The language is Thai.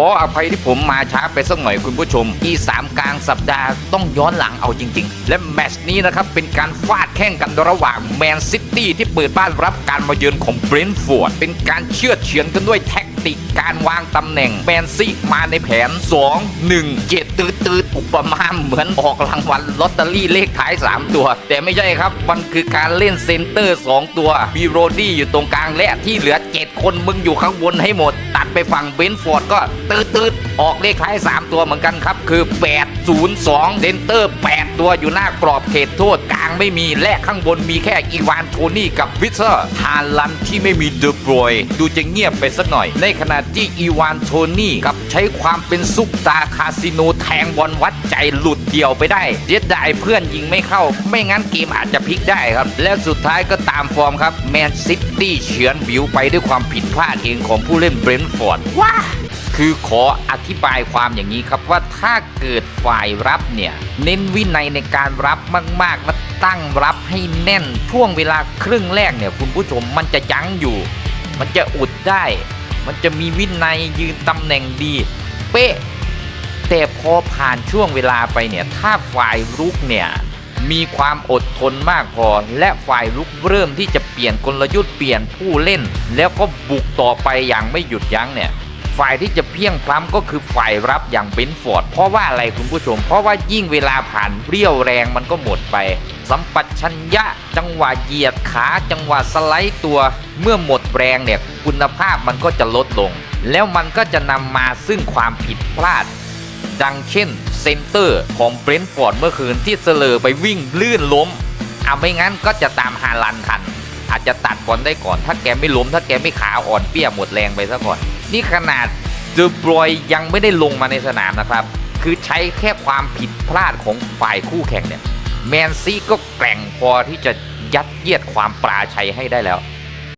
ขออภัยที่ผมมาช้าไปสักหน่อยคุณผู้ชม อีสามกลางสัปดาห์ต้องย้อนหลังเอาจริง ๆ และแมตช์นี้นะครับ เป็นการฟาดแข่งกันระหว่างแมนซิตี้ที่เปิดบ้านรับการมาเยือนของเบรนท์ฟอร์ดเป็นการเชื่อเฉือนกันด้วยแท็กติกการวางตำแหน่งแมนซีมาในแผน 2 1 7 ตืดตืดอุปมาเหมือนออกรางวัลลอตเตอรี่เลขท้าย 3 ตัว แต่ไม่ใช่ครับ มันคือการเล่นเซนเตอร์ 2 ตัวมีโรดี้อยู่ตรงกลางและที่เหลือ 7 คนมึงอยู่ข้างบนให้หมด ตัดไปฝั่งเบนฟอร์ดก็ตืดตืดๆออกเลขท้าย 3 ตัวเหมือนกันครับ คือ 8 0 2เซนเตอร์ 8 ตัวอยู่หน้ากรอบเขตโทษกลางไม่มีและข้างบนมีแค่อีวานโทนี่กับวิเซอร์ฮาลันที่ไม่มีเดอบรอยดูจะเงียบไปสักหน่อย ในขณะที่อีวานโทนี่กับใช้ความเป็นซุปตาคาสิโนแทงบอลวัดใจหลุดเดี่ยวไปได้เสียดายเพื่อนยิงไม่เข้า ไม่งั้นเกมอาจจะพลิกได้ครับ และสุดท้ายก็ตามฟอร์มครับแมนซิตี้เฉือนบิวไปด้วยความผิดพลาดเองของผู้เล่นเบรนฟอร์ดว้าคือขออธิบายความอย่างนี้ครับว่าถ้าเกิดฝ่ายรับเนี่ย เน้นวินัยในการรับมากๆและตั้งรับให้แน่นช่วงเวลาครึ่งแรกเนี่ย คุณผู้ชมมันจะยั้งอยู่ มันจะอุดได้ มันจะมีวินัยยืนตำแหน่งดี เป๊ะ แต่พอผ่านช่วงเวลาไปเนี่ย ถ้าฝ่ายรุกเนี่ย มีความอดทนมากพอ และฝ่ายรุกเริ่มที่จะเปลี่ยนกลยุทธ์เปลี่ยนผู้เล่น แล้วก็บุกต่อไปอย่างไม่หยุดยั้งเนี่ยฝ่ายที่จะเพียงพล้ำก็คือฝ่ายรับอย่างเบนฟอร์ด เพราะว่าอะไรคุณผู้ชม เพราะว่ายิ่งเวลาผ่านเรี่ยวแรงมันก็หมดไป สัมปัชัญญะ จังหวะเหยียดขา จังหวะสไลด์ตัว เมื่อหมดแรงเนี่ยคุณภาพมันก็จะลดลง แล้วมันก็จะนำมาซึ่งความผิดพลาด ดังเช่นเซนเตอร์ของเบรนท์ฟอร์ดเมื่อคืนที่เสลอไปวิ่งลื่นล้มเอาไม่งั้นก็จะตามฮาลันทัน อาจจะตัดบอลได้ก่อน ถ้าแกไม่ล้ม ถ้าแกไม่ขาอ่อนเปี้ยหมดแรงไปซะก่อน นี่ขนาดเดอบรอยยังไม่ได้ลงมาในสนามนะครับ คือใช้แค่ความผิดพลาดของฝ่ายคู่แข่งเนี่ยแมนซีก็แกร่งพอที่จะยัดเยียดความปราชัยให้ได้แล้ว